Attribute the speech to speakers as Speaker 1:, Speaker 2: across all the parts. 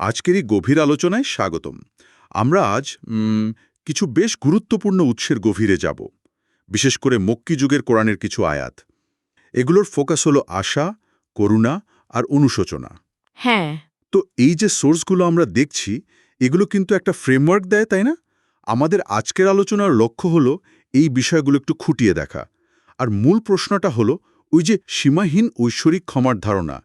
Speaker 1: আজকের এই গভীর আলোচনায় স্বাগতম। আমরা আজ কিছু বেশ গুরুত্বপূর্ণ উৎসের গভীরে যাব বিশেষ করে মক্কি যুগের কোরআনের কিছু আয়াত। এগুলোর ফোকাস হলো আশা করুণা আর অনুশোচনা।
Speaker 2: হ্যাঁ।
Speaker 1: তো এই যে সোর্সগুলো আমরা দেখছি এগুলো কিন্তু একটা ফ্রেমওয়ার্ক দেয় তাই না? আমাদের আজকের আলোচনার লক্ষ্য হলো এই বিষয়গুলো একটু খুঁটিয়ে দেখা। আর মূল প্রশ্নটা হলো ওই যে সীমাহীন ঐশ্বরিক ক্ষমার ধারণা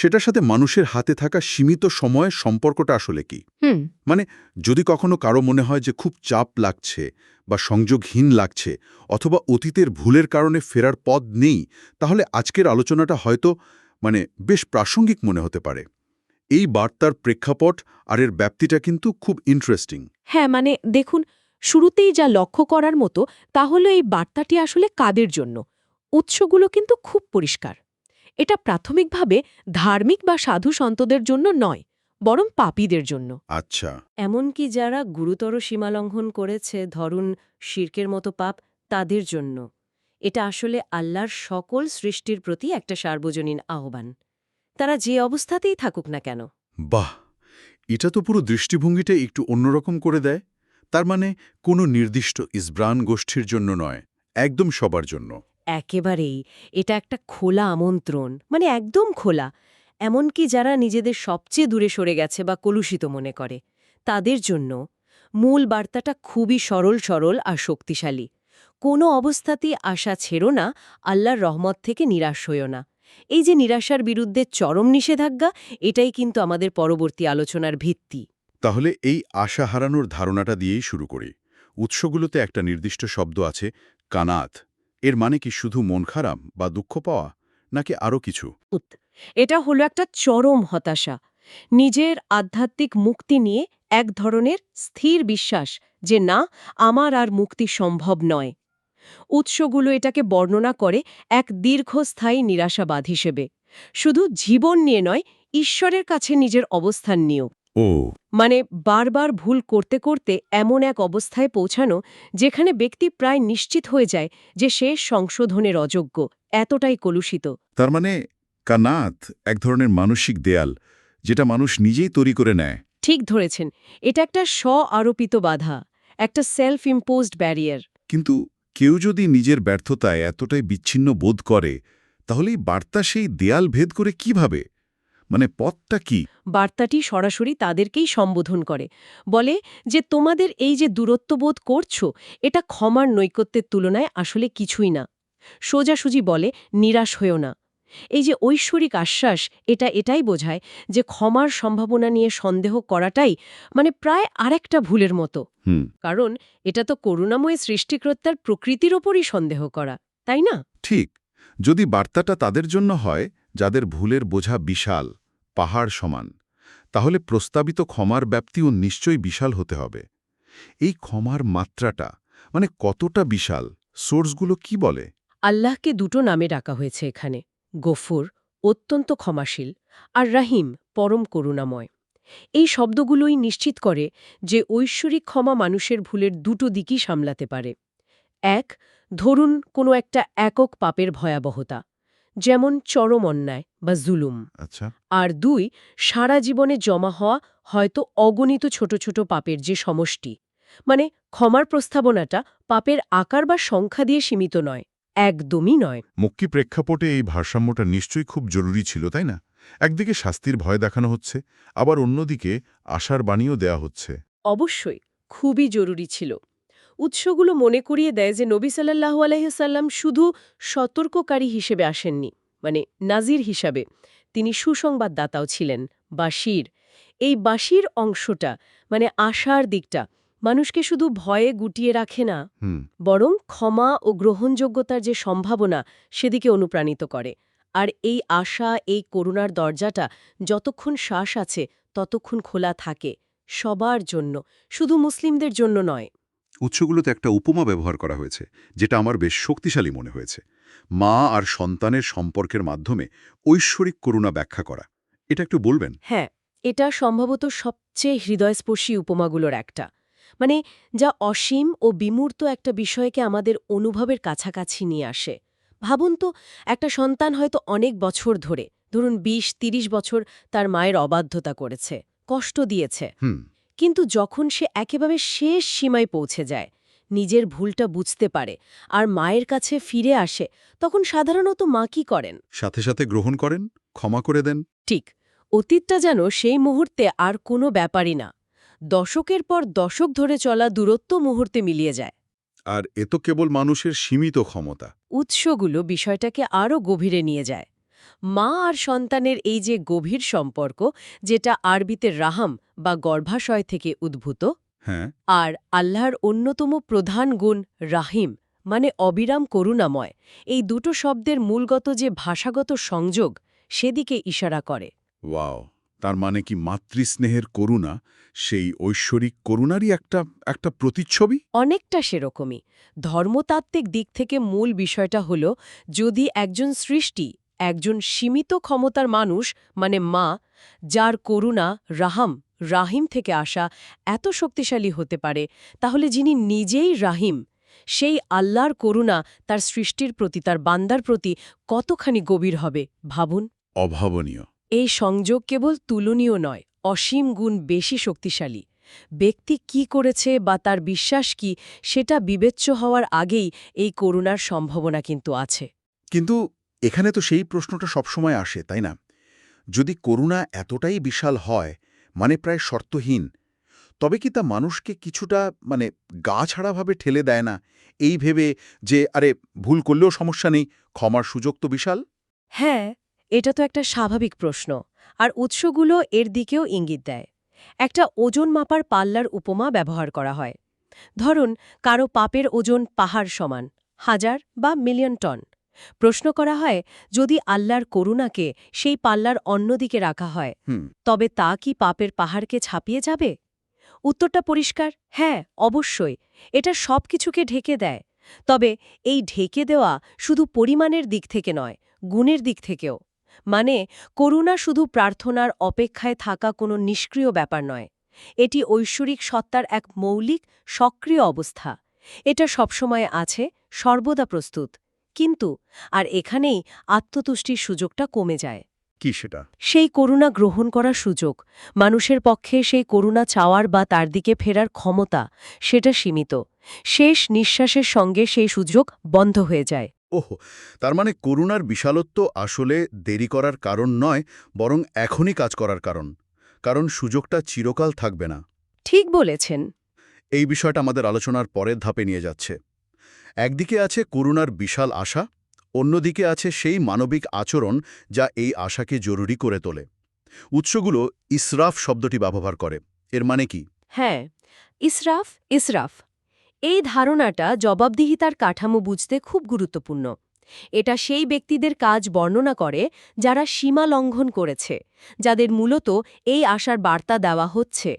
Speaker 1: সেটার সাথে মানুষের হাতে থাকা সীমিত সময়ের সম্পর্কটা আসলে কি?
Speaker 2: হুম।
Speaker 1: মানে যদি কখনো কারও মনে হয় যে খুব চাপ লাগছে বা সংযোগহীন লাগছে অথবা অতীতের ভুলের কারণে ফেরার পথ নেই তাহলে আজকের আলোচনাটা হয়তো মানে বেশ প্রাসঙ্গিক মনে হতে পারে। এই বার্তার প্রেক্ষাপট আর এর ব্যাপ্তিটা কিন্তু খুব ইন্টারেস্টিং
Speaker 2: হ্যাঁ মানে দেখুন শুরুতেই যা লক্ষ্য করার মতো তাহলে এই বার্তাটি আসলে কাদের জন্য? উৎসগুলো কিন্তু খুব পরিষ্কার। এটা প্রাথমিকভাবে ধার্মিক বা সাধু সন্তদের জন্য নয় বরং পাপীদের জন্য।
Speaker 1: আচ্ছা।
Speaker 3: এমনকি যারা গুরুতর সীমালঙ্ঘন করেছে ধরুন শির্কের মতো পাপ তাদের জন্য। এটা আসলে আল্লাহর সকল সৃষ্টির প্রতি একটা সার্বজনীন আহ্বান। তারা যে অবস্থাতেই থাকুক না কেন।
Speaker 1: বাহ! এটা তো পুরো দৃষ্টিভঙ্গিটা একটু অন্যরকম করে দেয়। তার মানে কোনো নির্দিষ্ট ইসব্রান গোষ্ঠীর জন্য নয় একদম সবার জন্য।
Speaker 3: একেবারেই। এটা একটা খোলা আমন্ত্রণ মানে একদম খোলা। এমনকি যারা নিজেদের সবচেয়ে দূরে সরে গেছে বা কলুষিত মনে করে, তাদের জন্য মূল বার্তাটা খুবই সরল সরল আর শক্তিশালী। কোনো অবস্থাতেই আশা ছেড়ো না, আল্লাহর রহমত থেকে নিরাশ হইও না। এই যে নিরাশার বিরুদ্ধে চরম নিষেধাজ্ঞা, এটাই কিন্তু আমাদের পরবর্তী আলোচনার ভিত্তি।
Speaker 1: তাহলে এই আশা হারানোর ধারণাটা দিয়েই শুরু করি। উৎসগুলোতে একটা নির্দিষ্ট শব্দ আছে, কানাত। এর মানে কি শুধু মন খারাপ বা দুঃখ পাওয়া, নাকি আরও কিছু?
Speaker 3: এটা হলো একটা চরম হতাশা। নিজের আধ্যাত্মিক মুক্তি নিয়ে এক ধরনের স্থির বিশ্বাস যে না, আমার আর মুক্তি সম্ভব নয়। উৎসগুলো এটাকে বর্ণনা করে এক দীর্ঘস্থায়ী নিরাশাবাদ হিসেবে। শুধু জীবন নিয়ে নয়, ঈশ্বরের কাছে নিজের অবস্থান নিয়েও।
Speaker 1: ও।
Speaker 3: মানে বারবার ভুল করতে করতে এমন এক অবস্থায় পৌঁছানো যেখানে ব্যক্তি প্রায় নিশ্চিত হয়ে যায় যে সে সংশোধনের অযোগ্য এতটাই কলুষিত।
Speaker 1: তার মানে কানাত এক ধরনের মানসিক দেয়াল যেটা মানুষ নিজেই তৈরি করে নেয়।
Speaker 3: ঠিক ধরেছেন এটা একটা স্ব আরোপিত বাধা একটা সেলফ ইম্পোজড ব্যারিয়ার
Speaker 1: কিন্তু কেউ যদি নিজের ব্যর্থতায় এতটাই বিচ্ছিন্ন বোধ করে তাহলে এই বার্তা সেই দেয়াল ভেদ করে কীভাবে? মানে পথটা কি?
Speaker 3: বার্তাটি সরাসরি তাদেরকেই সম্বোধন করে। বলে যে তোমাদের এই যে দূরত্ববোধ করছ এটা ক্ষমার নৈকত্যের তুলনায় আসলে কিছুই না। সোজাসুজি বলে নিরাশ হয়েও না। এই যে ঐশ্বরিক আশ্বাস এটা এটাই বোঝায় যে ক্ষমার সম্ভাবনা নিয়ে সন্দেহ করাটাই মানে প্রায় আরেকটা ভুলের মতো। কারণ এটা তো করুণাময় সৃষ্টিকর্তার প্রকৃতির ওপরই সন্দেহ করা তাই না?
Speaker 1: ঠিক। যদি বার্তাটা তাদের জন্য হয় যাদের ভুলের বোঝা বিশাল পাহাড় সমান, তাহলে প্রস্তাবিত ক্ষমার ব্যাপ্তিও নিশ্চয়ই বিশাল হতে হবে। এই ক্ষমার মাত্রাটা মানে কতটা বিশাল, সোর্সগুলো কি বলে?
Speaker 3: আল্লাহকে দুটো নামে ডাকা হয়েছে এখানে, গফুর, অত্যন্ত ক্ষমাশীল, আর রাহিম, পরম করুণাময়। এই শব্দগুলোই নিশ্চিত করে যে ঐশ্বরিক ক্ষমা মানুষের ভুলের দুটো দিকই সামলাতে পারে। এক, ধরুন কোনো একটা একক পাপের ভয়াবহতা। যেমন চরম অন্যায় বা জুলুম।
Speaker 1: আচ্ছা।
Speaker 3: আর দুই সারা জীবনে জমা হওয়া হয়তো অগণিত ছোট ছোট পাপের যে সমষ্টি। মানে ক্ষমার প্রস্তাবনাটা পাপের আকার বা সংখ্যা দিয়ে সীমিত নয় একদমই নয়।
Speaker 4: মক্কি প্রেক্ষাপটে এই ভারসাম্যটা নিশ্চয়ই খুব জরুরি ছিল তাই না? একদিকে শাস্তির ভয় দেখানো হচ্ছে আবার অন্যদিকে আশার বাণীও দেয়া হচ্ছে।
Speaker 3: অবশ্যই খুবই জরুরি ছিল। উৎসগুলো মনে করিয়ে দেয় যে নবী সাল্লাহু আলহিসাল্লাম শুধু সতর্ককারী হিসেবে আসেননি মানে নাজির হিসাবে। তিনি সুসংবাদদাতাও ছিলেন বাসির এই বাসির অংশটা মানে আশার দিকটা মানুষকে শুধু ভয়ে গুটিয়ে রাখে না বরং ক্ষমা ও গ্রহণযোগ্যতার যে সম্ভাবনা সেদিকে অনুপ্রাণিত করে। আর এই আশা এই করুণার দরজাটা যতক্ষণ শ্বাস আছে ততক্ষণ খোলা থাকে সবার জন্য শুধু মুসলিমদের জন্য নয়।
Speaker 1: উৎসগুলোতে একটা উপমা ব্যবহার করা হয়েছে যেটা আমার বেশ শক্তিশালী মনে হয়েছে। মা আর সন্তানের সম্পর্কের মাধ্যমে ঐশ্বরিক করুণা ব্যাখ্যা করা। এটা একটু বলবেন?
Speaker 3: হ্যাঁ এটা সম্ভবত সবচেয়ে হৃদয়স্পর্শী উপমাগুলোর একটা। মানে যা অসীম ও বিমূর্ত একটা বিষয়কে আমাদের অনুভবের কাছাকাছি নিয়ে আসে। ভাবুন তো একটা সন্তান হয়তো অনেক বছর ধরে ধরুন ২০ ৩০ বছর তার মায়ের অবাধ্যতা করেছে কষ্ট দিয়েছে।
Speaker 1: হুম।
Speaker 3: কিন্তু যখন সে একেবারে শেষ সীমায় পৌঁছে যায় নিজের ভুলটা বুঝতে পারে আর মায়ের কাছে ফিরে আসে তখন সাধারণত মা কি করেন?
Speaker 1: সাথে সাথে গ্রহণ করেন ক্ষমা করে দেন।
Speaker 3: ঠিক অতীতটা যেন সেই মুহূর্তে আর কোনো ব্যাপারই না। দশকের পর দশক ধরে চলা দূরত্ব মুহূর্তে মিলিয়ে যায়।
Speaker 1: আর এ তো কেবল মানুষের সীমিত ক্ষমতা।
Speaker 3: উৎসগুলো বিষয়টাকে আরও গভীরে নিয়ে যায়। মা আর সন্তানের এই যে গভীর সম্পর্ক যেটা আরবিতে রাহাম বা গর্ভাশয় থেকে উদ্ভূত
Speaker 1: হ্যাঁ।
Speaker 3: আর আল্লাহর অন্যতম প্রধান গুণ রাহিম মানে অবিরাম করুণাময় এই দুটো শব্দের মূলগত যে ভাষাগত সংযোগ সেদিকে ইশারা করে।
Speaker 1: ওয়াও তার মানে কি মাতৃস্নেহের করুণা সেই ঐশ্বরিক করুণারই একটা একটা প্রতিচ্ছবি?
Speaker 3: অনেকটা সেরকমই। ধর্মতাত্ত্বিক দিক থেকে মূল বিষয়টা হল যদি একজন সৃষ্টি একজন সীমিত ক্ষমতার মানুষ মানে মা যার করুণা রাহাম রাহিম থেকে আসা এত শক্তিশালী হতে পারে তাহলে যিনি নিজেই রাহিম সেই আল্লাহর করুণা তার সৃষ্টির প্রতি তার বান্দার প্রতি কতখানি গভীর হবে ভাবুন?
Speaker 1: অভাবনীয়।
Speaker 3: এই সংযোগ কেবল তুলনীয় নয় অসীম গুণ বেশি শক্তিশালী। ব্যক্তি কি করেছে বা তার বিশ্বাস কি সেটা বিবেচ্য হওয়ার আগেই এই করুণার সম্ভাবনা কিন্তু আছে।
Speaker 1: কিন্তু এখানে তো সেই প্রশ্নটা সবসময় আসে, তাই না? যদি করুণা এতটাই বিশাল হয় মানে প্রায় শর্তহীন, তবে কি তা মানুষকে কিছুটা মানে গা ছাড়াভাবে ঠেলে দেয় না? এই ভেবে যে, আরে, ভুল করলেও সমস্যা নেই, ক্ষমার সুযোগ তো বিশাল।
Speaker 3: হ্যাঁ এটা তো একটা স্বাভাবিক প্রশ্ন, আর উৎসগুলো এর দিকেও ইঙ্গিত দেয়। একটা ওজন মাপার পাল্লার উপমা ব্যবহার করা হয়। ধরুন, কারও পাপের ওজন পাহাড় সমান, হাজার বা মিলিয়ন টন। প্রশ্ন করা হয় যদি আল্লাহর করুণাকে সেই পাল্লার অন্যদিকে রাখা হয় তবে তা কি পাপের পাহাড়কে ছাপিয়ে যাবে? উত্তরটা পরিষ্কার হ্যাঁ অবশ্যই এটা সব কিছুকে ঢেকে দেয় তবে এই ঢেকে দেওয়া শুধু পরিমাণের দিক থেকে নয় গুণের দিক থেকেও মানে করুণা শুধু প্রার্থনার অপেক্ষায় থাকা কোনো নিষ্ক্রিয় ব্যাপার নয় এটি ঐশ্বরিক সত্তার এক মৌলিক সক্রিয় অবস্থা এটা সবসময় আছে সর্বদা প্রস্তুত কিন্তু আর এখানেই আত্মতুষ্টির সুযোগটা কমে যায়।
Speaker 1: কি সেটা?
Speaker 3: সেই করুণা গ্রহণ করার সুযোগ মানুষের পক্ষে সেই করুণা চাওয়ার বা তার দিকে ফেরার ক্ষমতা সেটা সীমিত। শেষ নিঃশ্বাসের সঙ্গে সেই সুযোগ বন্ধ হয়ে যায়।
Speaker 1: ওহ তার মানে করুণার বিশালত্ব আসলে দেরি করার কারণ নয় বরং এখনই কাজ করার কারণ কারণ সুযোগটা চিরকাল থাকবে না।
Speaker 3: ঠিক বলেছেন।
Speaker 1: এই বিষয়টা আমাদের আলোচনার পরের ধাপে নিয়ে যাচ্ছে। একদিকে আছে করুণার বিশাল আশা, অন্যদিকে আছে সেই মানবিক আচরণ যা এই আশাকে জরুরি করে তোলে। উৎসগুলো ইসরাফ শব্দটি ব্যবহার করে। এর মানে কি?
Speaker 3: হ্যাঁ ইসরাফ ইসরাফ। এই ধারণাটা জবাবদিহিতার কাঠামো বুঝতে খুব গুরুত্বপূর্ণ। এটা সেই ব্যক্তিদের কাজ বর্ণনা করে যারা সীমা লঙ্ঘন করেছে, যাদের মূলত এই আশার বার্তা দেওয়া হচ্ছে।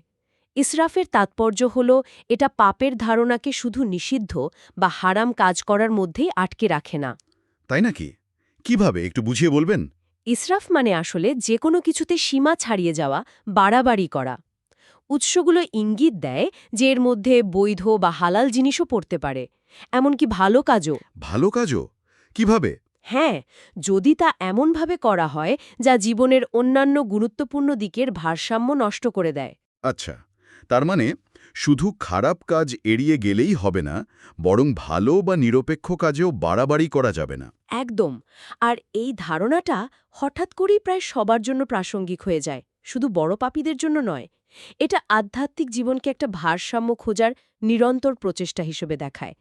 Speaker 3: ইসরাফের তাৎপর্য হল এটা পাপের ধারণাকে শুধু নিষিদ্ধ বা হারাম কাজ করার মধ্যেই আটকে রাখে না।
Speaker 1: তাই নাকি? কীভাবে একটু বুঝিয়ে বলবেন?
Speaker 3: ইসরাফ মানে আসলে যে কোনো কিছুতে সীমা ছাড়িয়ে যাওয়া বাড়াবাড়ি করা। উৎসগুলো ইঙ্গিত দেয় যে এর মধ্যে বৈধ বা হালাল জিনিসও পড়তে পারে। এমনকি ভালো কাজও।
Speaker 1: ভালো কাজও? কীভাবে?
Speaker 3: হ্যাঁ যদি তা এমনভাবে করা হয় যা জীবনের অন্যান্য গুরুত্বপূর্ণ দিকের ভারসাম্য নষ্ট করে দেয়।
Speaker 1: আচ্ছা। তার মানে শুধু খারাপ কাজ এড়িয়ে গেলেই হবে না বরং ভালো বা নিরপেক্ষ কাজেও বাড়াবাড়ি করা যাবে না।
Speaker 3: একদম। আর এই ধারণাটা হঠাৎ করেই প্রায় সবার জন্য প্রাসঙ্গিক হয়ে যায় শুধু বড় পাপীদের জন্য নয়। এটা আধ্যাত্মিক জীবনকে একটা ভারসাম্য খোঁজার নিরন্তর প্রচেষ্টা হিসেবে দেখায়।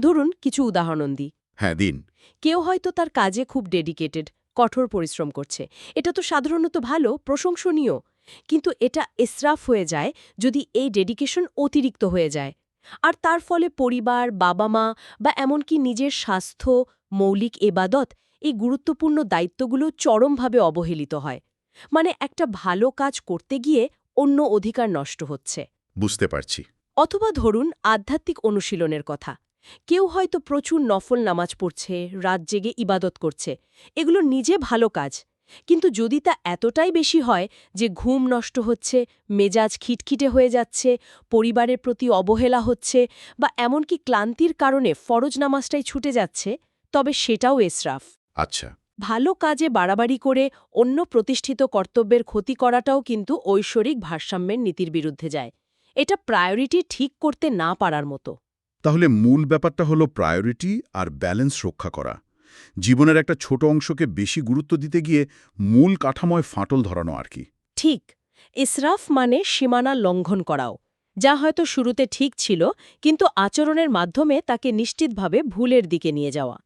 Speaker 3: ধরুন কিছু উদাহরণ দিই।
Speaker 1: হ্যাঁ দিন।
Speaker 3: কেউ হয়তো তার কাজে খুব ডেডিকেটেড কঠোর পরিশ্রম করছে। এটা তো সাধারণত ভালো প্রশংসনীয়। কিন্তু এটা ইসরাফ হয়ে যায় যদি এই ডেডিকেশন অতিরিক্ত হয়ে যায়। আর তার ফলে পরিবার বাবা মা বা এমনকি নিজের স্বাস্থ্য মৌলিক এবাদত এই গুরুত্বপূর্ণ দায়িত্বগুলো চরমভাবে অবহেলিত হয়। মানে একটা ভালো কাজ করতে গিয়ে অন্য অধিকার নষ্ট হচ্ছে।
Speaker 1: বুঝতে পারছি।
Speaker 3: অথবা ধরুন আধ্যাত্মিক অনুশীলনের কথা। কেউ হয়তো প্রচুর নফল নামাজ পড়ছে রাত জেগে ইবাদত করছে। এগুলো নিজে ভালো কাজ। কিন্তু যদি তা এতটাই বেশি হয় যে ঘুম নষ্ট হচ্ছে মেজাজ খিটখিটে হয়ে যাচ্ছে পরিবারের প্রতি অবহেলা হচ্ছে বা এমনকি ক্লান্তির কারণে ফরজ নামাজটাই ছুটে যাচ্ছে তবে সেটাও এসরাফ
Speaker 1: আচ্ছা।
Speaker 3: ভালো কাজে বাড়াবাড়ি করে অন্য প্রতিষ্ঠিত কর্তব্যের ক্ষতি করাটাও কিন্তু ঐশ্বরিক ভারসাম্যের নীতির বিরুদ্ধে যায়। এটা প্রায়োরিটি ঠিক করতে না পারার মতো।
Speaker 1: তাহলে মূল ব্যাপারটা হলো প্রায়োরিটি আর ব্যালেন্স রক্ষা করা। জীবনের একটা ছোট অংশকে বেশি গুরুত্ব দিতে গিয়ে মূল কাঠাময় ফাটল ধরানো আর কি।
Speaker 3: ঠিক, ইসরাফ মানে সীমানা লঙ্ঘন করাও, যা হয়তো শুরুতে ঠিক ছিল, কিন্তু আচরণের মাধ্যমে তাকে নিশ্চিতভাবে ভুলের দিকে নিয়ে যাওয়া।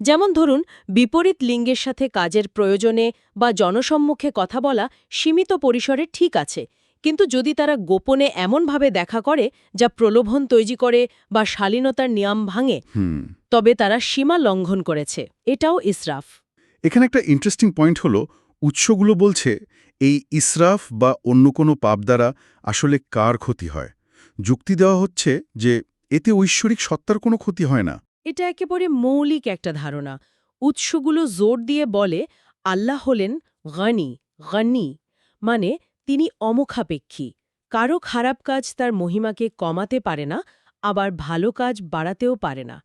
Speaker 3: যেমন ধরুন, বিপরীত লিঙ্গের সাথে কাজের প্রয়োজনে বা জনসম্মুখে কথা বলা সীমিত পরিসরে ঠিক আছে কিন্তু যদি তারা গোপনে এমনভাবে দেখা করে যা প্রলোভন তৈরি করে বা শালীনতার নিয়ম ভাঙে
Speaker 1: হুম।
Speaker 3: তবে তারা সীমা লঙ্ঘন করেছে। এটাও ইসরাফ।
Speaker 1: এখানে একটা ইন্টারেস্টিং পয়েন্ট হলো উৎসগুলো বলছে এই ইসরাফ বা অন্য কোনো পাপ দ্বারা আসলে কার ক্ষতি হয়? যুক্তি দেওয়া হচ্ছে যে এতে ঐশ্বরিক সত্তার কোনো ক্ষতি হয় না।
Speaker 3: এটা একেবারে মৌলিক একটা ধারণা। উৎসগুলো জোর দিয়ে বলে আল্লাহ হলেন গনি গনি মানে তিনি অমুখাপেক্ষী। কারও খারাপ কাজ তার মহিমাকে কমাতে পারে না আবার ভালো কাজ বাড়াতেও পারে না।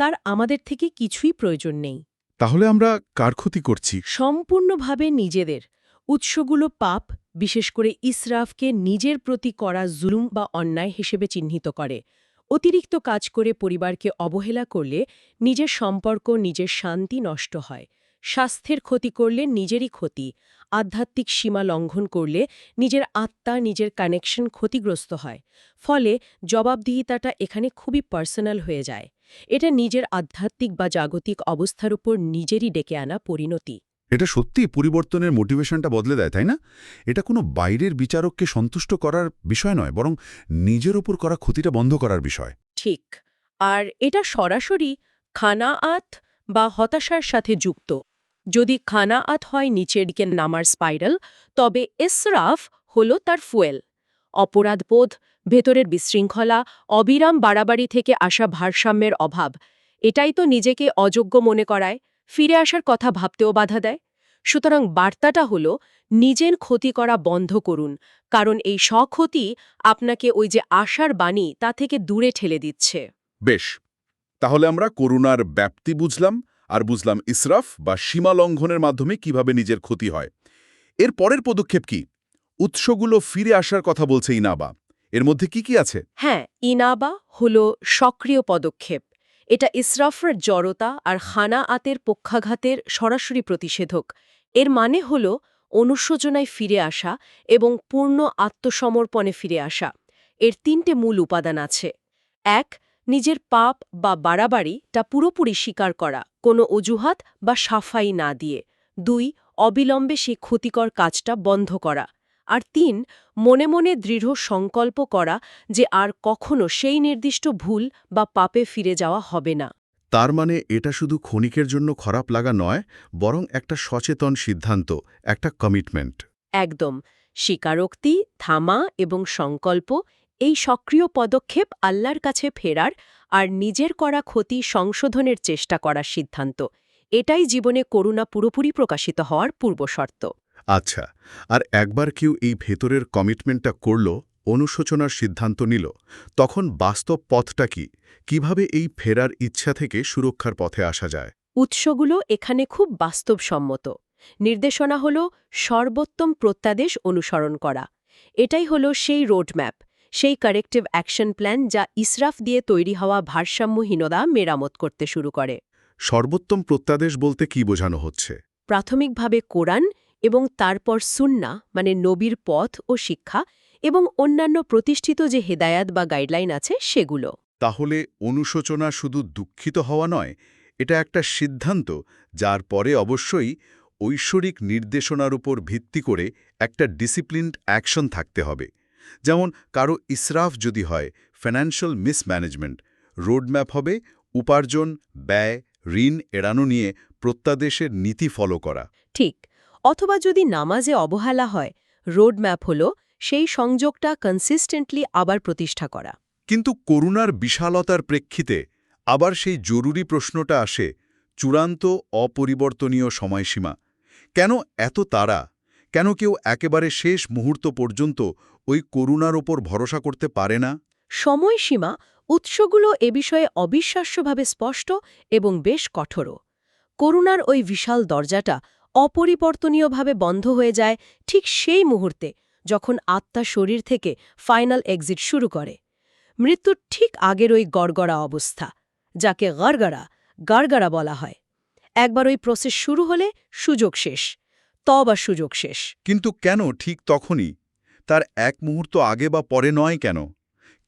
Speaker 3: তার আমাদের থেকে কিছুই প্রয়োজন নেই।
Speaker 1: তাহলে আমরা কার ক্ষতি করছি?
Speaker 3: সম্পূর্ণভাবে নিজেদের। উৎসগুলো পাপ বিশেষ করে ইসরাফকে নিজের প্রতি করা জুলুম বা অন্যায় হিসেবে চিহ্নিত করে। অতিরিক্ত কাজ করে পরিবারকে অবহেলা করলে নিজের সম্পর্ক নিজের শান্তি নষ্ট হয়। স্বাস্থ্যের ক্ষতি করলে নিজেরই ক্ষতি আধ্যাত্মিক সীমা লঙ্ঘন করলে নিজের আত্মা নিজের কানেকশন ক্ষতিগ্রস্ত হয় ফলে জবাবদিহিতাটা এখানে খুবই পার্সোনাল হয়ে যায়। এটা নিজের আধ্যাত্মিক বা জাগতিক অবস্থার উপর নিজেরই ডেকে আনা পরিণতি।
Speaker 1: এটা সত্যি পরিবর্তনের মোটিভেশনটা বদলে দেয় তাই না? এটা কোনো বাইরের বিচারককে সন্তুষ্ট করার বিষয় নয় বরং নিজের ওপর করা ক্ষতিটা বন্ধ করার বিষয়।
Speaker 3: ঠিক। আর এটা সরাসরি খানাআত বা হতাশার সাথে যুক্ত। যদি খানাআত হয় নিচের দিকে নামার স্পাইরাল, তবে ইসরাফ হল তার ফুয়েল। অপরাধবোধ, ভেতরের বিশৃঙ্খলা, অবিরাম বাড়াবাড়ি থেকে আসা ভারসাম্যের অভাব, এটাই তো নিজেকে অযোগ্য মনে করায়, ফিরে আসার কথা ভাবতেও বাধা দেয়। সুতরাং বার্তাটা হল, নিজের ক্ষতি করা বন্ধ করুন, কারণ এই স্বক্ষতি আপনাকে ওই যে আশার বাণী তা থেকে দূরে ঠেলে দিচ্ছে।
Speaker 1: বেশ, তাহলে আমরা করুণার ব্যাপ্তি বুঝলাম আর বুঝলাম ইসরাফ বা সীমা লঙ্ঘনের মাধ্যমে কীভাবে নিজের ক্ষতি হয়। এর পরের পদক্ষেপ কি? উৎসগুলো ফিরে আসার কথা বলছে ইনাবা। এর মধ্যে কি কি আছে?
Speaker 3: হ্যাঁ ইনাবা হল সক্রিয় পদক্ষেপ। এটা ইসরাফের জড়তা আর খানা আতের পক্ষাঘাতের সরাসরি প্রতিষেধক। এর মানে হল অনুশোচনায় ফিরে আসা এবং পূর্ণ আত্মসমর্পণে ফিরে আসা। এর তিনটে মূল উপাদান আছে। এক নিজের পাপ বা বাড়াবাড়ি তা পুরোপুরি স্বীকার করা কোনো অজুহাত বা সাফাই না দিয়ে। দুই অবিলম্বে সেই ক্ষতিকর কাজটা বন্ধ করা। আর তিন মনে মনে দৃঢ় সংকল্প করা যে আর কখনো সেই নির্দিষ্ট ভুল বা পাপে ফিরে যাওয়া হবে না।
Speaker 1: তার মানে এটা শুধু ক্ষণিকের জন্য খারাপ লাগা নয় বরং একটা সচেতন সিদ্ধান্ত একটা কমিটমেন্ট।
Speaker 3: একদম। স্বীকারোক্তি থামা এবং সংকল্প এই সক্রিয় পদক্ষেপ আল্লাহর কাছে ফেরার আর নিজের করা ক্ষতি সংশোধনের চেষ্টা করার সিদ্ধান্ত। এটাই জীবনে করুণা পুরোপুরি প্রকাশিত হওয়ার পূর্বশর্ত
Speaker 1: আচ্ছা আর একবার কেউ এই ভেতরের কমিটমেন্টটা করল অনুশোচনার সিদ্ধান্ত নিল তখন বাস্তব পথটা কি? কীভাবে এই ফেরার ইচ্ছা থেকে সুরক্ষার পথে আসা যায়?
Speaker 3: উৎসগুলো এখানে খুব বাস্তবসম্মত। নির্দেশনা হল সর্বোত্তম প্রত্যাদেশ অনুসরণ করা। এটাই হল সেই রোডম্যাপ। সেই কারেক্টিভ অ্যাকশন প্ল্যান যা ইসরাফ দিয়ে তৈরি হওয়া ভারসাম্যহীনতা মেরামত করতে শুরু করে।
Speaker 1: সর্বোত্তম প্রত্যাদেশ বলতে কি বোঝানো হচ্ছে?
Speaker 3: প্রাথমিকভাবে কোরআন এবং তারপর সুন্না মানে নবীর পথ ও শিক্ষা এবং অন্যান্য প্রতিষ্ঠিত যে হেদায়াত বা গাইডলাইন আছে সেগুলো।
Speaker 1: তাহলে অনুশোচনা শুধু দুঃখিত হওয়া নয় এটা একটা সিদ্ধান্ত যার পরে অবশ্যই ঐশ্বরিক নির্দেশনার উপর ভিত্তি করে একটা ডিসিপ্লিনড অ্যাকশন থাকতে হবে। যেমন কারও ইসরাফ যদি হয় ফিনান্সিয়াল মিসম্যানেজমেন্ট রোডম্যাপ হবে উপার্জন ব্যয় ঋণ এড়ানো নিয়ে প্রত্যাদেশের নীতি ফলো করা।
Speaker 3: ঠিক অথবা যদি নামাজে অবহেলা হয় রোডম্যাপ হল সেই সংযোগটা কনসিস্টেন্টলি আবার প্রতিষ্ঠা করা।
Speaker 1: কিন্তু করুণার বিশালতার প্রেক্ষিতে আবার সেই জরুরি প্রশ্নটা আসে চূড়ান্ত অপরিবর্তনীয় সময়সীমা। কেন এত তারা কেন কেউ একেবারে শেষ মুহূর্ত পর্যন্ত ওই করুণার ওপর ভরসা করতে পারে না?
Speaker 3: সময়সীমা উৎসগুলো এ বিষয়ে অবিশ্বাস্যভাবে স্পষ্ট এবং বেশ কঠোর করুণার ওই বিশাল দরজাটা অপরিবর্তনীয়ভাবে বন্ধ হয়ে যায় ঠিক সেই মুহূর্তে যখন আত্মা শরীর থেকে ফাইনাল এক্সিট শুরু করে। মৃত্যুর ঠিক আগের ওই গড়গড়া অবস্থা যাকে গড়গড়া গাড়গাড়া বলা হয়। একবার ওই প্রসেস শুরু হলে সুযোগ শেষ তবা সুযোগ শেষ।
Speaker 1: কিন্তু কেন ঠিক তখনই? তার এক মুহূর্ত আগে বা পরে নয় কেন?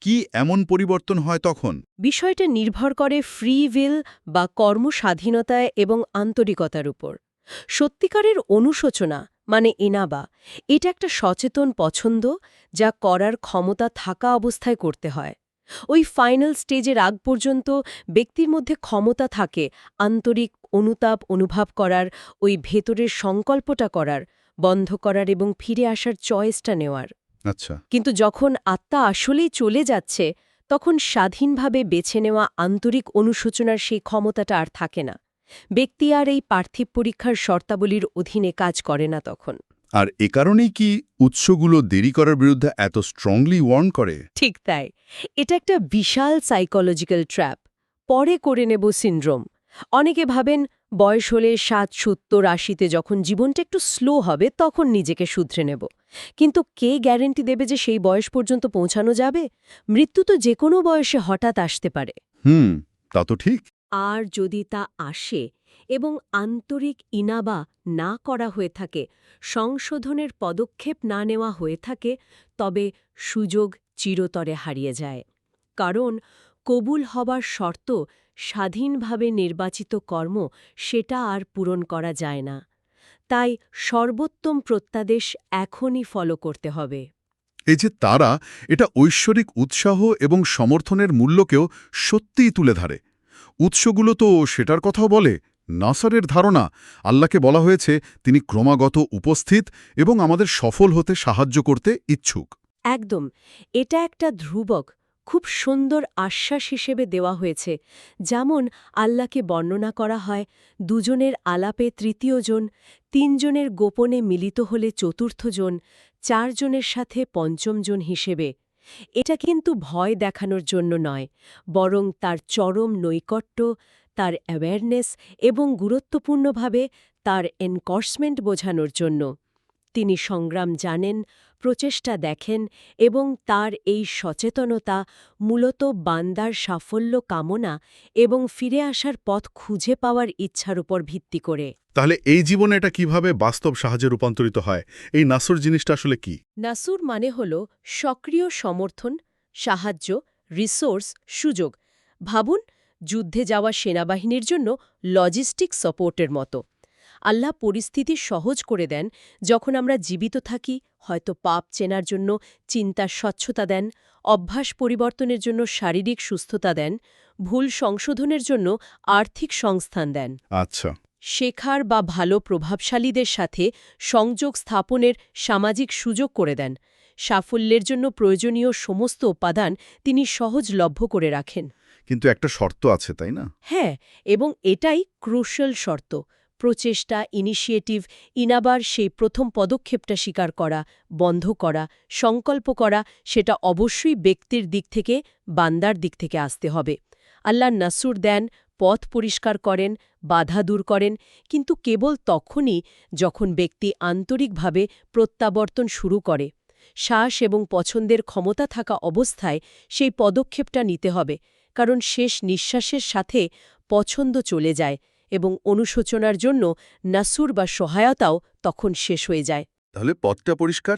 Speaker 1: কি এমন পরিবর্তন হয় তখন?
Speaker 3: বিষয়টা নির্ভর করে ফ্রি উইল বা কর্মস্বাধীনতায় এবং আন্তরিকতার উপর। সত্যিকারের অনুশোচনা মানে এনাবা, এটা একটা সচেতন পছন্দ যা করার ক্ষমতা থাকা অবস্থায় করতে হয়। ওই ফাইনাল স্টেজের আগ পর্যন্ত ব্যক্তির মধ্যে ক্ষমতা থাকে আন্তরিক অনুতাপ অনুভব করার, ওই ভেতরের সংকল্পটা করার বন্ধ করার এবং ফিরে আসার চয়েসটা নেওয়ার।
Speaker 1: আচ্ছা।
Speaker 3: কিন্তু যখন আত্মা আসলেই চলে যাচ্ছে তখন স্বাধীনভাবে বেছে নেওয়া আন্তরিক অনুশোচনার সেই ক্ষমতাটা আর থাকে না। ব্যক্তি আর এই পার্থিব পরীক্ষার শর্তাবলীর অধীনে কাজ করে না তখন।
Speaker 1: আর এ কারণেই কি উৎসগুলো দেরি করার বিরুদ্ধে এত স্ট্রংলি ওয়ার্ন করে?
Speaker 3: ঠিক তাই। এটা একটা বিশাল সাইকোলজিক্যাল ট্র্যাপ পরে করে নেব সিন্ড্রোম অনেকে ভাবেন বয়স হলে সাত সত্তর আশিতে যখন জীবনটা একটু স্লো হবে তখন নিজেকে শুধরে নেব। কিন্তু কে গ্যারেন্টি দেবে যে সেই বয়স পর্যন্ত পৌঁছানো যাবে? মৃত্যু তো যে কোনো বয়সে হঠাৎ আসতে পারে।
Speaker 1: হুম তা তো ঠিক।
Speaker 3: আর যদি তা আসে এবং আন্তরিক ইনাবা না করা হয়ে থাকে সংশোধনের পদক্ষেপ না নেওয়া হয়ে থাকে তবে সুযোগ চিরতরে হারিয়ে যায়। কারণ কবুল হবার শর্ত স্বাধীনভাবে নির্বাচিত কর্ম সেটা আর পূরণ করা যায় না। তাই সর্বোত্তম প্রত্যাদেশ এখনই ফলো করতে হবে।
Speaker 1: এই যে তারা এটা ঐশ্বরিক উৎসাহ এবং সমর্থনের মূল্যকেও সত্যিই তুলে ধরে। উৎসগুলো তো সেটার কথাও বলে নাসারের ধারণা আল্লাহকে বলা হয়েছে তিনি ক্রমাগত উপস্থিত এবং আমাদের সফল হতে সাহায্য করতে ইচ্ছুক।
Speaker 3: একদম এটা একটা ধ্রুবক খুব সুন্দর আশ্বাস হিসেবে দেওয়া হয়েছে, যেমন আল্লাহকে বর্ণনা করা হয়, দুজনের আলাপে তৃতীয়জন তিনজনের গোপনে মিলিত হলে চতুর্থজন চারজনের সাথে পঞ্চমজন হিসেবে। এটা কিন্তু ভয় দেখানোর জন্য নয়, বরং তার চরম নৈকট্য, তার অ্যাওয়ারনেস এবং গুরুত্বপূর্ণভাবে তার এনকর্সমেন্ট বোঝানোর জন্য। তিনি সংগ্রাম জানেন প্রচেষ্টা দেখেন এবং তার এই সচেতনতা মূলত বান্দার সাফল্য কামনা এবং ফিরে আসার পথ খুঁজে পাওয়ার ইচ্ছার উপর ভিত্তি করে।
Speaker 1: তাহলে এই জীবনে এটা কীভাবে বাস্তব সাহায্যে রূপান্তরিত হয়? এই নাসুর জিনিসটা আসলে কি?
Speaker 3: নাসুর মানে হল সক্রিয় সমর্থন সাহায্য রিসোর্স সুযোগ। ভাবুন যুদ্ধে যাওয়া সেনাবাহিনীর জন্য লজিস্টিক সাপোর্টের মতো। আল্লাহ পরিস্থিতি সহজ করে দেন যখন আমরা জীবিত থাকি হয়তো পাপ চেনার জন্য চিন্তার স্বচ্ছতা দেন অভ্যাস পরিবর্তনের জন্য শারীরিক সুস্থতা দেন ভুল সংশোধনের জন্য আর্থিক সংস্থান দেন।
Speaker 1: আচ্ছা।
Speaker 3: শেখার বা ভালো প্রভাবশালীদের সাথে সংযোগ স্থাপনের সামাজিক সুযোগ করে দেন। সাফল্যের জন্য প্রয়োজনীয় সমস্ত উপাদান তিনি সহজলভ্য করে রাখেন।
Speaker 1: কিন্তু একটা শর্ত আছে তাই না?
Speaker 3: হ্যাঁ এবং এটাই ক্রুশাল শর্ত। প্রচেষ্টা, ইনিশিয়েটিভ, ইনাবার সেই প্রথম পদক্ষেপটা স্বীকার করা, বন্ধ করা, সংকল্প করা, সেটা অবশ্যই ব্যক্তির দিক থেকে, বান্দার দিক থেকে আসতে হবে। আল্লাহ নাসুর দেন, পথ পরিষ্কার করেন, বাধা দূর করেন, কিন্তু কেবল তখনই যখন ব্যক্তি আন্তরিকভাবে প্রত্যাবর্তন শুরু করে। শ্বাস এবং পছন্দের ক্ষমতা থাকা অবস্থায় সেই পদক্ষেপটা নিতে হবে, কারণ শেষ নিঃশ্বাসের সাথে পছন্দ চলে যায় এবং অনুশোচনার জন্য নাসুর বা সহায়তাও তখন শেষ হয়ে যায়।
Speaker 1: তাহলে পথটা পরিষ্কার?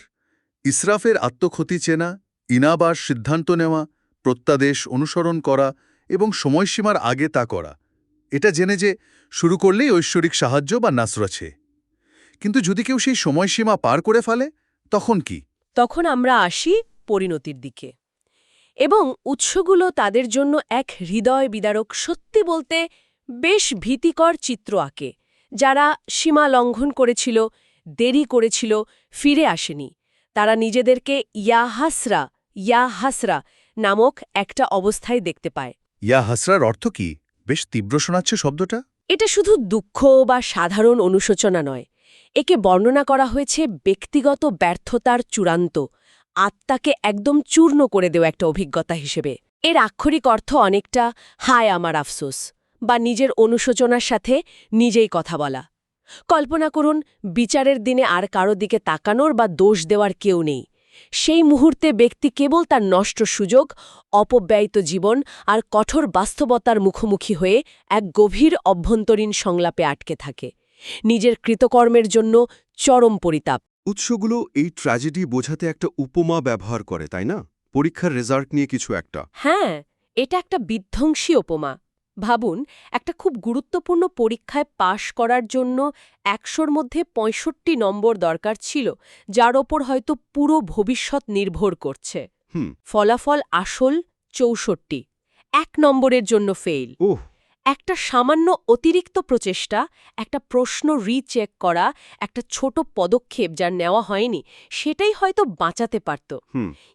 Speaker 1: ইসরাফের আত্মক্ষতি চেনা ইনাবার সিদ্ধান্ত নেওয়া প্রত্যাদেশ অনুসরণ করা এবং সময়সীমার আগে তা করা। এটা জেনে যে শুরু করলেই ঐশ্বরিক সাহায্য বা নাসরাছে কিন্তু যদি কেউ সেই সময়সীমা পার করে ফেলে তখন কি?
Speaker 3: তখন আমরা আসি পরিণতির দিকে। এবং উৎসগুলো তাদের জন্য এক হৃদয় বিদারক সত্যি বলতে বেশ ভীতিকর চিত্র আঁকে যারা সীমা লঙ্ঘন করেছিল দেরি করেছিল ফিরে আসেনি। তারা নিজেদেরকে ইয়া হাসরা ইয়া হাসরা নামক একটা অবস্থায় দেখতে পায়।
Speaker 1: ইয়া হাসরার অর্থ কি? বেশ তীব্র শোনাচ্ছে শব্দটা।
Speaker 3: এটা শুধু দুঃখ বা সাধারণ অনুশোচনা নয়। একে বর্ণনা করা হয়েছে ব্যক্তিগত ব্যর্থতার চূড়ান্ত আত্মাকে একদম চূর্ণ করে দেওয়া একটা অভিজ্ঞতা হিসেবে। এর আক্ষরিক অর্থ অনেকটা হায় আমার আফসোস। বা নিজের অনুশোচনার সাথে নিজেই কথা বলা। কল্পনা করুন বিচারের দিনে আর কারও দিকে তাকানোর বা দোষ দেওয়ার কেউ নেই। সেই মুহূর্তে ব্যক্তি কেবল তার নষ্ট সুযোগ অপব্যয়িত জীবন আর কঠোর বাস্তবতার মুখোমুখি হয়ে এক গভীর অভ্যন্তরীণ সংলাপে আটকে থাকে। নিজের কৃতকর্মের জন্য চরম পরিতাপ।
Speaker 5: উৎসগুলো এই ট্র্যাজেডি বোঝাতে একটা উপমা ব্যবহার করে তাই না? পরীক্ষার রেজাল্ট নিয়ে কিছু একটা।
Speaker 3: হ্যাঁ এটা একটা বিধ্বংসী উপমা। ভাবুন একটা খুব গুরুত্বপূর্ণ পরীক্ষায় পাশ করার জন্য একশোর মধ্যে পঁয়ষট্টি নম্বর দরকার ছিল যার ওপর হয়তো পুরো ভবিষ্যৎ নির্ভর করছে।
Speaker 5: হুম।
Speaker 3: ফলাফল আসল চৌষট্টি এক নম্বরের জন্য ফেইল।
Speaker 5: ওহ
Speaker 3: একটা সামান্য অতিরিক্ত প্রচেষ্টা একটা প্রশ্ন রিচেক করা একটা ছোট পদক্ষেপ যার নেওয়া হয়নি সেটাই হয়তো বাঁচাতে পারত।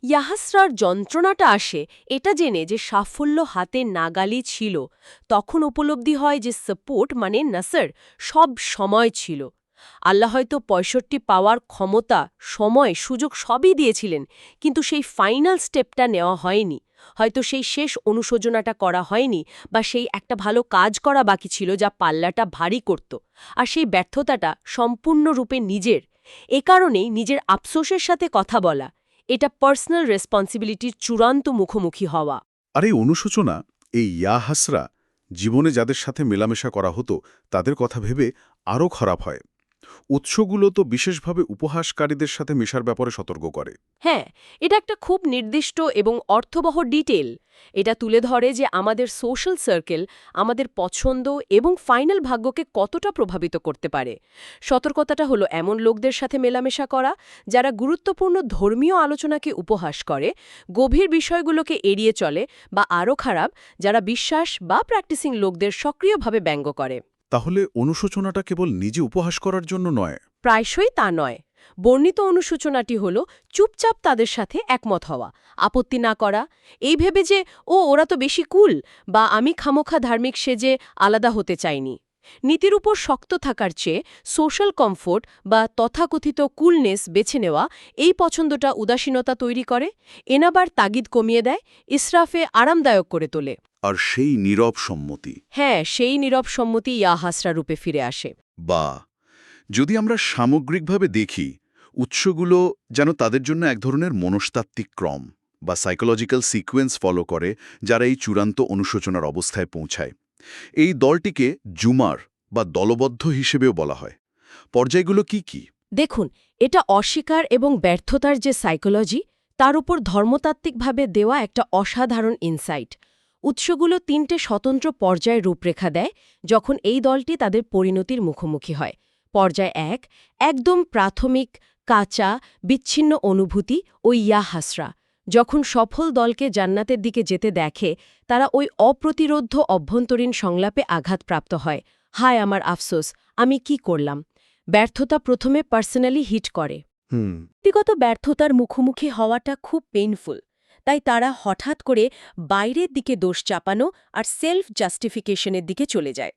Speaker 3: ইয়াহাসরার যন্ত্রণাটা আসে এটা জেনে যে সাফল্য হাতে নাগালি ছিল। তখন উপলব্ধি হয় যে সাপোর্ট মানে নাসার সব সময় ছিল। আল্লাহ হয়তো পঁয়ষট্টি পাওয়ার ক্ষমতা, সময়, সুযোগ সবই দিয়েছিলেন, কিন্তু সেই ফাইনাল স্টেপটা নেওয়া হয়নি। হয়তো সেই শেষ অনুশোচনাটা করা হয়নি বা সেই একটা ভালো কাজ করা বাকি ছিল যা পাল্লাটা ভারী করত। আর সেই ব্যর্থতাটা সম্পূর্ণরূপে নিজের। এ কারণেই নিজের আফসোসের সাথে কথা বলা, এটা পার্সোনাল রেসপন্সিবিলিটির চূড়ান্ত মুখোমুখি হওয়া।
Speaker 1: আর এই অনুশোচনা, এই ইয়া হাসরা, জীবনে যাদের সাথে মেলামেশা করা হতো, তাদের কথা ভেবে আরও খারাপ হয়। উৎসগুলো তো বিশেষভাবে উপহাসকারীদের সাথে মেশার ব্যাপারে সতর্ক করে।
Speaker 3: হ্যাঁ এটা একটা খুব নির্দিষ্ট এবং অর্থবহ ডিটেল। এটা তুলে ধরে যে আমাদের সোশ্যাল সার্কেল আমাদের পছন্দ এবং ফাইনাল ভাগ্যকে কতটা প্রভাবিত করতে পারে। সতর্কতাটা হলো এমন লোকদের সাথে মেলামেশা করা, যারা গুরুত্বপূর্ণ ধর্মীয় আলোচনাকে উপহাস করে, গভীর বিষয়গুলোকে এড়িয়ে চলে বা আরও খারাপ, যারা বিশ্বাস বা প্র্যাকটিসিং লোকদের সক্রিয়ভাবে ব্যঙ্গ করে।
Speaker 1: তাহলে অনুশোচনাটা কেবল নিজে উপহাস করার জন্য নয়।
Speaker 3: প্রায়শই তা নয়। বর্ণিত অনুশোচনাটি হল, চুপচাপ তাদের সাথে একমত হওয়া, আপত্তি না করা। এই ভেবে যে, ও, ওরা তো বেশি কুল, বা আমি খামোখা ধার্মিক সেজে আলাদা হতে চাইনি। নীতির উপর শক্ত থাকার চেয়ে সোশ্যাল কমফোর্ট বা তথাকথিত কুলনেস বেছে নেওয়া এই পছন্দটা উদাসীনতা তৈরি করে এনাবার তাগিদ কমিয়ে দেয় ইসরাফে আরামদায়ক করে তোলে।
Speaker 1: আর সেই নীরব সম্মতি।
Speaker 3: হ্যাঁ সেই নীরব সম্মতি ইয়াহাসরা রূপে ফিরে আসে।
Speaker 1: বা যদি আমরা সামগ্রিকভাবে দেখি উৎসগুলো যেন তাদের জন্য এক ধরনের মনস্তাত্ত্বিক ক্রম বা সাইকোলজিক্যাল সিকোয়েন্স ফলো করে যারা এই চূড়ান্ত অনুশোচনার অবস্থায় পৌঁছায়। এই দলটিকে জুমার বা দলবদ্ধ হিসেবেও বলা হয়। পর্যায়গুলো কি কি?
Speaker 3: দেখুন, এটা অস্বীকার এবং ব্যর্থতার যে সাইকোলজি তার উপর ধর্মতাত্ত্বিকভাবে দেওয়া একটা অসাধারণ ইনসাইট উৎসগুলো তিনটে স্বতন্ত্র পর্যায়ে রূপরেখা দেয়, যখন এই দলটি তাদের পরিণতির মুখোমুখি হয়। পর্যায় এক, একদম প্রাথমিক, কাঁচা, বিচ্ছিন্ন অনুভূতি ও ইয়া হাসরা। যখন সফল দলকে জান্নাতের দিকে যেতে দেখে তারা ওই অপ্রতিরোধ্য অভ্যন্তরীণ সংলাপে আঘাতপ্রাপ্ত হয়। হায় আমার আফসোস আমি কি করলাম? ব্যর্থতা প্রথমে পার্সোনালি হিট করে। ব্যক্তিগত ব্যর্থতার মুখোমুখি হওয়াটা খুব পেইনফুল। তাই তারা হঠাৎ করে বাইরের দিকে দোষ চাপানো আর সেলফ জাস্টিফিকেশনের দিকে চলে যায়।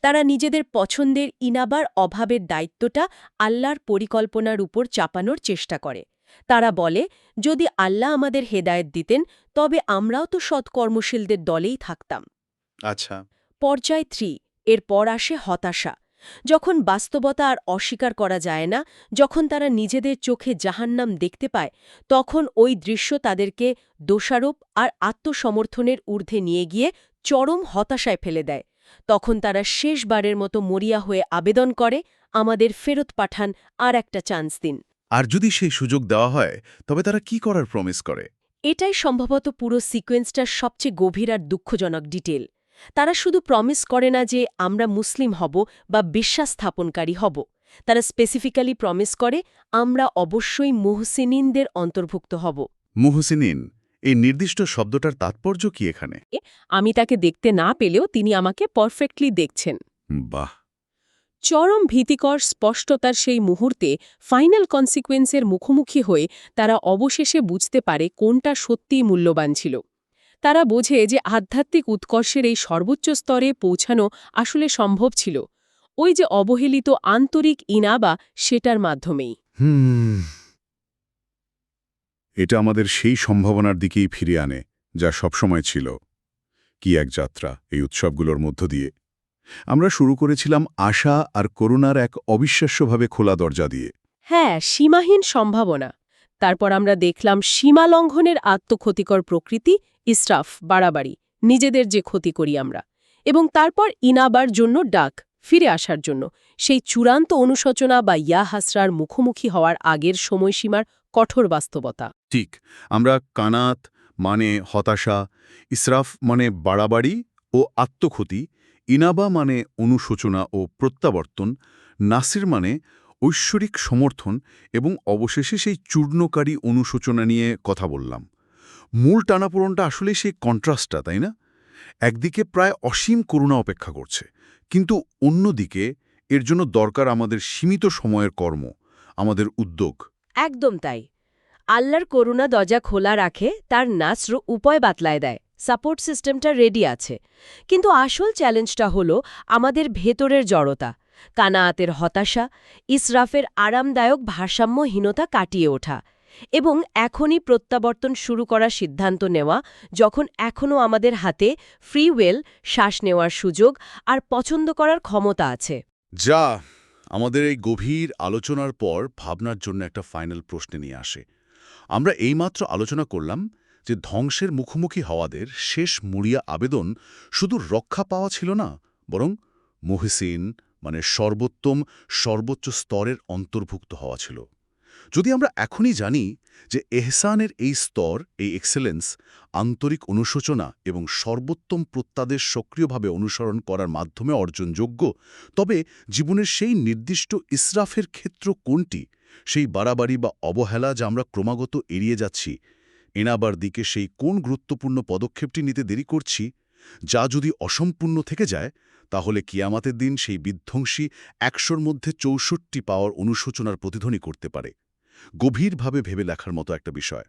Speaker 3: তারা নিজেদের পছন্দের ইনাবার অভাবের দায়িত্বটা আল্লাহর পরিকল্পনার উপর চাপানোর চেষ্টা করে। তারা বলে যদি আল্লাহ আমাদের হেদায়েত দিতেন তবে আমরাও তো সৎকর্মশীলদের দলেই থাকতাম।
Speaker 1: আচ্ছা।
Speaker 3: পর্যায় থ্রি এরপর আসে হতাশা। যখন বাস্তবতা আর অস্বীকার করা যায় না যখন তারা নিজেদের চোখে জাহান্নাম দেখতে পায় তখন ওই দৃশ্য তাদেরকে দোষারোপ আর আত্মসমর্থনের ঊর্ধ্বে নিয়ে গিয়ে চরম হতাশায় ফেলে দেয়। তখন তারা শেষবারের মতো মরিয়া হয়ে আবেদন করে আমাদের ফেরত পাঠান আর একটা চান্স দিন।
Speaker 1: আর যদি সেই সুযোগ দেওয়া হয় তবে তারা কি করার প্রমিস করে?
Speaker 3: এটাই সম্ভবত পুরো সিকোয়েন্সটার সবচেয়ে গভীর আর দুঃখজনক ডিটেল তারা শুধু প্রমিস করে না যে আমরা মুসলিম হব বা বিশ্বাস স্থাপনকারী হব। তারা স্পেসিফিক্যালি প্রমিস করে আমরা অবশ্যই মোহসিনিনদের অন্তর্ভুক্ত হব।
Speaker 1: মুহসিনিন এই নির্দিষ্ট শব্দটার তাৎপর্য কি এখানে?
Speaker 3: আমি তাকে দেখতে না পেলেও তিনি আমাকে পারফেক্টলি দেখছেন।
Speaker 1: বাহ!
Speaker 3: চরম ভীতিকর স্পষ্টতার সেই মুহূর্তে ফাইনাল কনসিকুয়েন্সের মুখোমুখি হয়ে তারা অবশেষে বুঝতে পারে কোনটা সত্যিই মূল্যবান ছিল। তারা বোঝে যে আধ্যাত্মিক উৎকর্ষের এই সর্বোচ্চ স্তরে পৌঁছানো আসলে সম্ভব ছিল। ওই যে অবহেলিত আন্তরিক ইনাবা সেটার মাধ্যমেই।
Speaker 1: এটা আমাদের সেই সম্ভাবনার দিকেই ফিরিয়ে আনে, যা সবসময় ছিল।
Speaker 4: কি এক যাত্রা এই উৎসবগুলোর মধ্য দিয়ে? আমরা শুরু করেছিলাম আশা আর করুণার এক অবিশ্বাস্যভাবে খোলা দরজা দিয়ে।
Speaker 3: হ্যাঁ সীমাহীন সম্ভাবনা। তারপর আমরা দেখলাম সীমা লঙ্ঘনের আত্মক্ষতিকর প্রকৃতি ইসরাফ বাড়াবাড়ি নিজেদের যে ক্ষতি করি আমরা। এবং তারপর ইনাবার জন্য ডাক ফিরে আসার জন্য। সেই চূড়ান্ত অনুশোচনা বা ইয়া হাসরার মুখোমুখি হওয়ার আগের সময়সীমার কঠোর বাস্তবতা।
Speaker 1: ঠিক আমরা কানাত মানে হতাশা ইসরাফ মানে বাড়াবাড়ি ও আত্মক্ষতি ইনাবা মানে অনুশোচনা ও প্রত্যাবর্তন, নাসির মানে ঐশ্বরিক সমর্থন এবং অবশেষে সেই চূর্ণকারী অনুশোচনা নিয়ে কথা বললাম। মূল টানাপোড়নটা আসলে সেই কন্ট্রাস্টটা, তাই না? একদিকে প্রায় অসীম করুণা অপেক্ষা করছে, কিন্তু অন্যদিকে এর জন্য দরকার আমাদের সীমিত সময়ের কর্ম, আমাদের উদ্যোগ।
Speaker 3: একদম তাই। আল্লাহর করুণা দরজা খোলা রাখে, তার নাসর উপায় বাতলায় দেয়। সাপোর্ট সিস্টেমটা রেডি আছে। কিন্তু আসল চ্যালেঞ্জটা হলো আমাদের ভেতরের জড়তা, কানায়াতের হতাশা, ইসরাফের আরামদায়ক ভারসাম্যহীনতা কাটিয়ে ওঠা এবং এখনই প্রত্যাবর্তন শুরু করার সিদ্ধান্ত নেওয়া যখন এখনও আমাদের হাতে ফ্রি ওয়েল শ্বাস নেওয়ার সুযোগ আর পছন্দ করার ক্ষমতা আছে।
Speaker 1: যা আমাদের এই গভীর আলোচনার পর ভাবনার জন্য একটা ফাইনাল প্রশ্নে নিয়ে আসে। আমরা এইমাত্র আলোচনা করলাম যে ধ্বংসের মুখোমুখি হওয়াদের শেষ মুড়িয়া আবেদন শুধু রক্ষা পাওয়া ছিল না, বরং মহিসিন মানে সর্বোত্তম, সর্বোচ্চ স্তরের অন্তর্ভুক্ত হওয়া ছিল। যদি আমরা এখনই জানি যে এহসানের এই স্তর, এই এক্সেলেন্স, আন্তরিক অনুশোচনা এবং সর্বোত্তম প্রত্যাদেশ সক্রিয়ভাবে অনুসরণ করার মাধ্যমে অর্জনযোগ্য, তবে জীবনের সেই নির্দিষ্ট ইসরাফের ক্ষেত্র কোনটি, সেই বাড়াবাড়ি বা অবহেলা যা আমরা ক্রমাগত এড়িয়ে যাচ্ছি এনাবার দিকে সেই কোন গুরুত্বপূর্ণ পদক্ষেপটি নিতে দেরি করছি, যা যদি অসম্পূর্ণ থেকে যায়, তাহলে কিয়ামাতের দিন সেই বিধ্বংসী একশোর মধ্যে চৌষট্টি পাওয়ার অনুশোচনার প্রতিধ্বনি করতে পারে। গভীরভাবে ভেবে লেখার মতো একটা বিষয়।